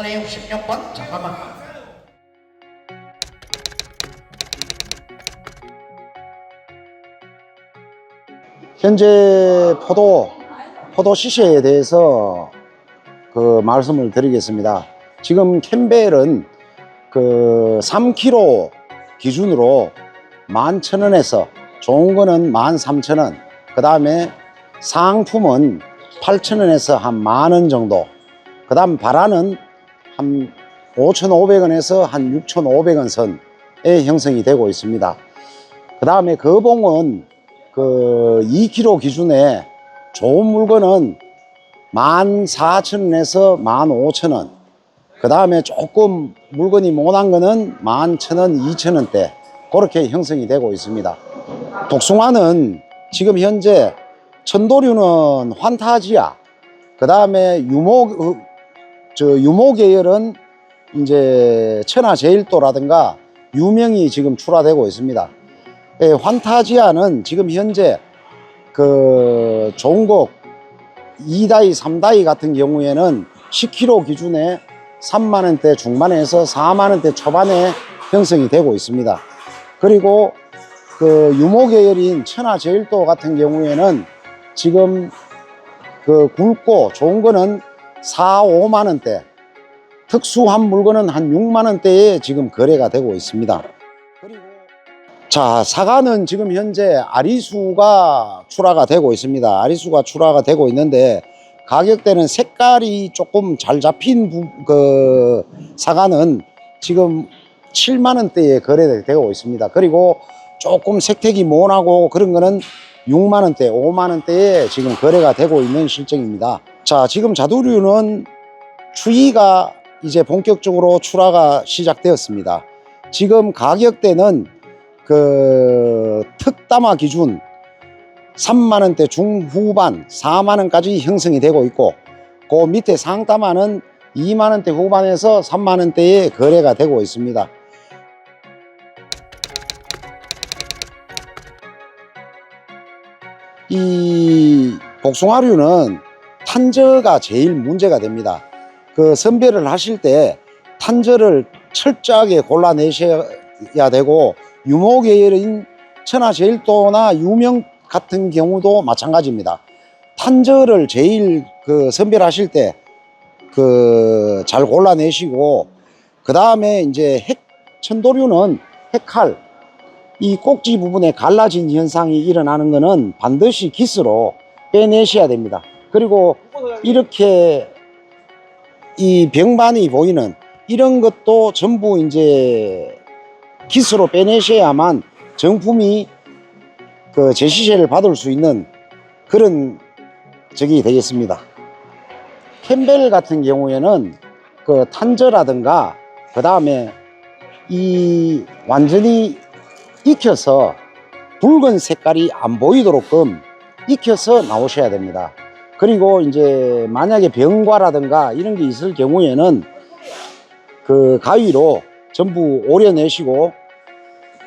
1966번 잠깐만 현재 포도 포도 시세에 대해서 그 말씀을 드리겠습니다. 지금 캠벨은 그 3kg 기준으로 11,000원에서 좋은 거는 13,000원. 그 다음에 상품은 8,000원에서 한 만 원 정도. 그 다음 바라는 한 5,500원에서 한 6,500원 선에 형성이 되고 있습니다. 그 다음에 거봉은 그 2kg 기준에 좋은 물건은 14,000원에서 15,000원. 그 다음에 조금 물건이 못한 거는 11,000원, 2,000원대. 그렇게 형성이 되고 있습니다. 복숭아는 지금 현재 천도류는 환타지아. 그 다음에 유목, 어, 저 유목 계열은 이제 천하 제일도라든가 유명이 지금 출하되고 있습니다. 예, 환타지아는 지금 현재 그 종곡 2다이, 3다이 같은 경우에는 10kg 기준에 3만원대 중반에서 4만원대 초반에 형성이 되고 있습니다. 그리고 그 유모 계열인 천하 제일도 같은 경우에는 지금 그 굵고 좋은 거는 4, 5만 원대 특수한 물건은 한 6만 원대에 지금 거래가 되고 있습니다. 그리고 자, 사과는 지금 현재 아리수가 출하가 되고 있습니다. 아리수가 출하가 되고 있는데 가격대는 색깔이 조금 잘 잡힌 부, 그 사과는 지금 7만 원대에 거래되고 있습니다. 그리고 조금 색택이 모나고 그런 거는 6만 원대, 5만 원대에 지금 거래가 되고 있는 실정입니다. 자, 지금 자두류는 추위가 이제 본격적으로 출하가 시작되었습니다. 지금 가격대는 그 특담화 기준 3만 원대 중후반 4만 원까지 형성이 되고 있고 그 밑에 상담화는 2만 원대 후반에서 3만 원대에 거래가 되고 있습니다. 이 복숭아류는 탄저가 제일 문제가 됩니다. 그 선별을 하실 때 탄저를 철저하게 골라내셔야 되고 유모 계열인 천하제일도나 유명 같은 경우도 마찬가지입니다. 탄저를 제일 그 선별하실 때 그 잘 골라내시고 그 다음에 이제 핵 천도류는 핵칼 이 꼭지 부분에 갈라진 현상이 일어나는 것은 반드시 기스로 빼내셔야 됩니다. 그리고 이렇게 이 병반이 보이는 이런 것도 전부 이제 기스로 빼내셔야만 정품이 그 제시세를 받을 수 있는 그런 적이 되겠습니다. 캠벨 같은 경우에는 그 탄저라든가 그 다음에 이 완전히 익혀서 붉은 색깔이 안 보이도록끔 익혀서 나오셔야 됩니다. 그리고 이제 만약에 병과라든가 이런 게 있을 경우에는 그 가위로 전부 오려내시고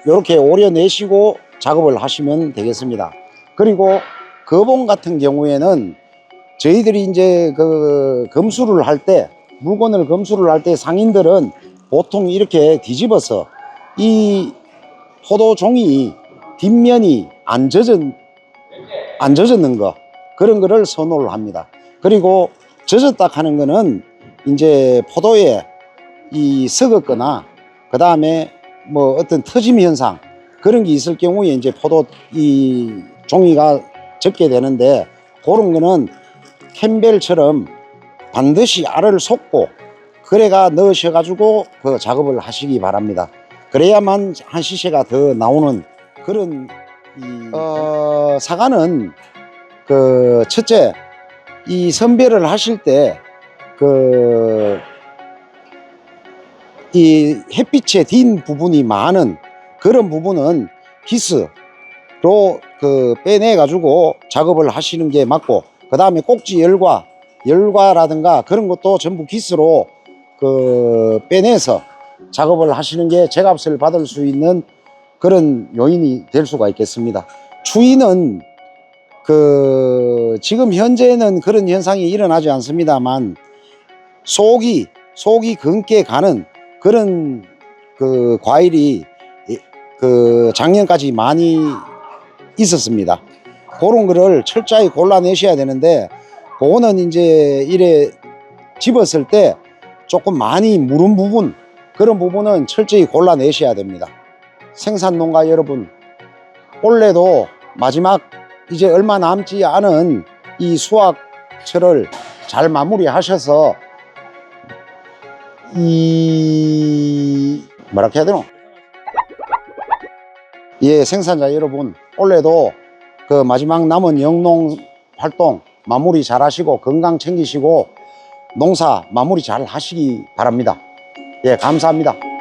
이렇게 오려내시고 작업을 하시면 되겠습니다. 그리고 거봉 같은 경우에는 저희들이 이제 그 검수를 할 때 물건을 검수를 할 때 상인들은 보통 이렇게 뒤집어서 이 포도 종이 뒷면이 안 젖은 안 젖었는 거 그런 거를 선호를 합니다. 그리고 젖었다 하는 거는 이제 포도에 이 썩었거나 그 다음에 뭐 어떤 터짐 현상 그런 게 있을 경우에 이제 포도 이 종이가 적게 되는데 그런 거는 캠벨처럼 반드시 알을 쏟고 그래가 넣으셔 가지고 그 작업을 하시기 바랍니다. 그래야만 한 시세가 더 나오는 그런 이 어, 사과는 그 첫째 이 선별을 하실 때 그 이 햇빛에 딘 부분이 많은 그런 부분은 기스로 그 빼내 가지고 작업을 하시는 게 맞고 그 다음에 꼭지 열과 열과라든가 그런 것도 전부 기스로 그 빼내서 작업을 하시는 게 제값을 받을 수 있는 그런 요인이 될 수가 있겠습니다. 추위는 그 지금 현재는 그런 현상이 일어나지 않습니다만 속이 속이 검게 가는 그런 그 과일이 이- 그 작년까지 많이 있었습니다. 그런 거를 철저히 골라내셔야 되는데 그거는 이제 이래 집었을 때 조금 많이 무른 부분 그런 부분은 철저히 골라내셔야 됩니다. 생산 농가 여러분 올해도 마지막 이제 얼마 남지 않은 이 수확철을 잘 마무리하셔서 이 뭐라 해야 되노? 예, 생산자 여러분 올해도 그 마지막 남은 영농 활동 마무리 잘 하시고 건강 챙기시고 농사 마무리 잘 하시기 바랍니다. 예, 감사합니다.